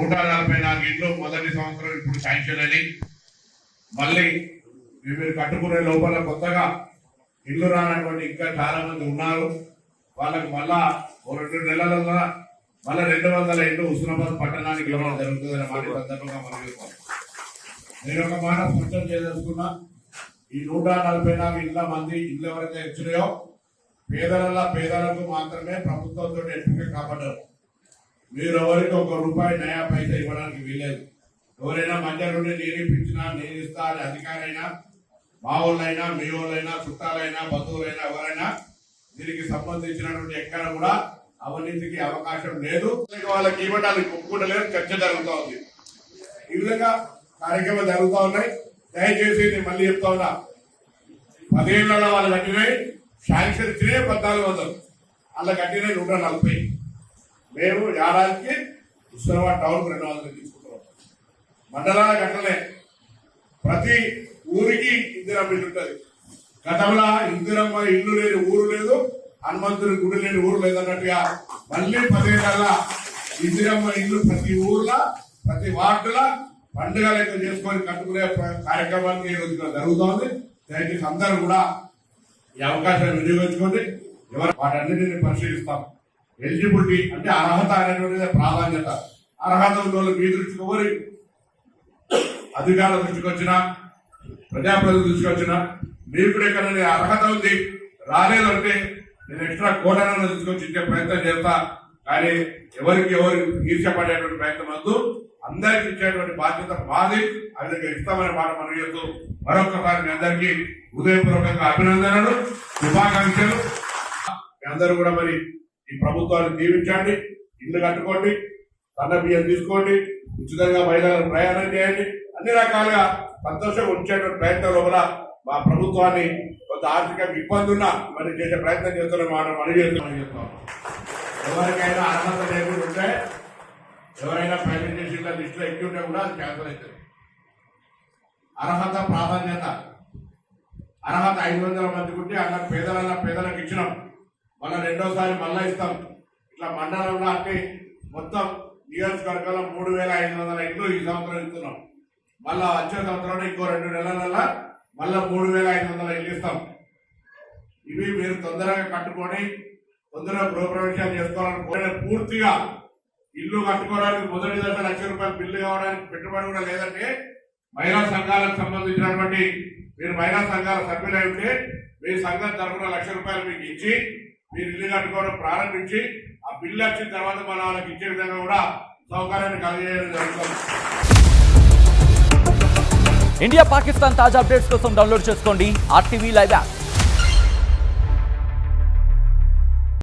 నూట నలభై నాలుగు ఇంట్లో మొదటి సంవత్సరం ఇప్పుడు శాంక్షన్ అని మళ్ళీ మీరు కట్టుకునే లోపల కొత్తగా ఇల్లు రానటువంటి ఇంకా చాలా మంది ఉన్నారు. వాళ్ళకి మళ్ళా ఓ రెండు నెలల మళ్ళా రెండు వందల ఇండ్లు హుస్నాబాద్ పట్టణానికి ఇవ్వడం జరుగుతుందని మాట సందర్భంగా మనం చెప్తాం నేను ఒక మాట స్పష్టం చేయదలుచుకున్నా ఈ నూట నలభై నాలుగు ఇళ్ళ మంది ఇల్లు ఎవరైతే ఇచ్చినాయో పేదల పేదలకు మాత్రమే ప్రభుత్వంతో ఎంపిక కాపాడారు మీరు ఎవరికి ఒక రూపాయి నయా పైసా ఇవ్వడానికి వీలేదు ఎవరైనా మధ్య నుండి నేను ఇప్పించినా నేను ఇస్తా అని అధికారైనా మా వాళ్ళైనా మీ వాళ్ళైనా చుట్టాలైనా బంధువులైనా ఎవరైనా దీనికి సంబంధించినటువంటి ఎక్కడ కూడా అవినీతికి అవకాశం లేదు. వాళ్ళకి ఇవ్వడానికి ఒప్పుకుంటలేదు చర్చ జరుగుతూ ఉంది. ఈ విధంగా కార్యక్రమాలు జరుగుతూ ఉన్నాయి. దయచేసి నేను మళ్ళీ చెప్తా ఉన్నా. పదిహేనులలో వాళ్ళు కట్టినాయి. శాంక్షన్ ఇచ్చినాయి పద్నాలుగు వందలు. అలా కట్టినాయి నూట నలభై. మేము ఏడాదికి హుస్నాబాద్ టౌన్ రెండు వందలు తీసుకుంటున్నాం. మండలాల గంటలే ప్రతి ఊరికి ఇందిరమ్మ ఇల్లు ఉంటుంది. గతంలో ఇందిరమ్మ ఇల్లు లేని ఊరు లేదు హనుమంతుని గుడి లేని ఊరు లేదన్నట్టుగా మళ్ళీ పదేళ్ళ ఇందిరమ్మ ఇల్లు ప్రతి ఊర్లో ప్రతి వార్డులో పండుగ లెక్క చేసుకొని కట్టుకునే కార్యక్రమానికి కార్యక్రమాన్ని ఈ జరుగుతోంది. దయచేసి అందరూ కూడా ఈ అవకాశాన్ని వినియోగించుకోండి. ఎవరు వాటన్నిటిని పరిశీలిస్తాం. ఎలిజిబిలిటీ అంటే అర్హత అనేటువంటిది ప్రాధాన్యత. అర్హత ఉన్న వాళ్ళు మీ దృష్టికి ఎవరి అధికారుల దృష్టికి వచ్చినా ప్రజాప్రతినిధుల దృష్టికి వచ్చినా మీకు కూడా ఇక్కడ అర్హత ఉంది రాలేదంటే నేను ఎక్స్ట్రా కోటాలను తీసుకొచ్చి ఇచ్చే ప్రయత్నం చేస్తా. కానీ ఎవరికి ఎవరు ఈర్చపడేటువంటి ప్రయత్నం వద్దు. అందరికి ఇచ్చేటువంటి బాధ్యత మాది. అందుకే ఇస్తామనే మాట మనం చేస్తూ మరొకసారి మీ అందరికీ హృదయపూర్వకంగా అభినందనలు శుభాకాంక్షలు. మీ అందరూ కూడా మరి ఈ ప్రభుత్వాన్ని దీవించండి ఇల్లు కట్టుకోండి సన్న బియ్యం తీసుకోండి ఉచితంగా మహిళలను ప్రయాణం చేయండి. అన్ని రకాలుగా సంతోషంగా ఉంచేటువంటి ప్రయత్నం లోపల మా ప్రభుత్వాన్ని కొంత ఆర్థిక ఇబ్బంది ఉన్నా మరి చేసే ప్రయత్నం చేస్తున్నాం మనం చేస్తున్నాం చెప్తాం. ఎవరికైనా అర్హత లేకుండా ఉంటే ఎవరైనా ప్రైవేట్ చేసిన లిస్టులో ఎక్కి ఉంటే కూడా అది క్యాన్సల్ అవుతుంది. అర్హత ప్రాధాన్యత. అర్హత ఐదు వందల మందికి ఉంటే అలా పేదలన్న పేదలకు ఇచ్చినాం. మళ్ళీ రెండోసారి మళ్ళా ఇస్తాం. ఇట్లా మండలంలో అంటే మొత్తం నియోజకవర్గంలో మూడు వేల ఐదు వందల ఇండ్లు ఈ సంవత్సరం ఇస్తున్నాం. మళ్ళా వచ్చే సంవత్సరం ఇంకో రెండు నెలల మళ్ళా మూడు వేల ఐదు వందల ఇల్లు ఇస్తాం. ఇవి మీరు తొందరగా కట్టుకొని తొందరగా గృహప్రవేశాలు చేసుకోవాలని పూర్తిగా ఇల్లు కట్టుకోవడానికి మొదటి దశ లక్ష రూపాయలు బిల్లు కావడానికి పెట్టుబడి కూడా లేదంటే మహిళా సంఘాలకు సంబంధించినటువంటి మీరు మహిళా సంఘాల సభ్యులై ఉంటే మీ సంఘం తరఫున లక్ష రూపాయలు మీకు ఇచ్చి మీరు ఇల్లు కట్టుకోవడం ప్రారంభించి ఆ బిల్లు వచ్చిన తర్వాత మనం వాళ్ళకి ఇచ్చే విధంగా కూడా సౌకర్యాన్ని కలిగేయడం జరుగుతుంది. ఇండియా పాకిస్తాన్ తాజా అప్డేట్స్ కోసం డౌన్లోడ్ చేసుకోండి. RTV live app.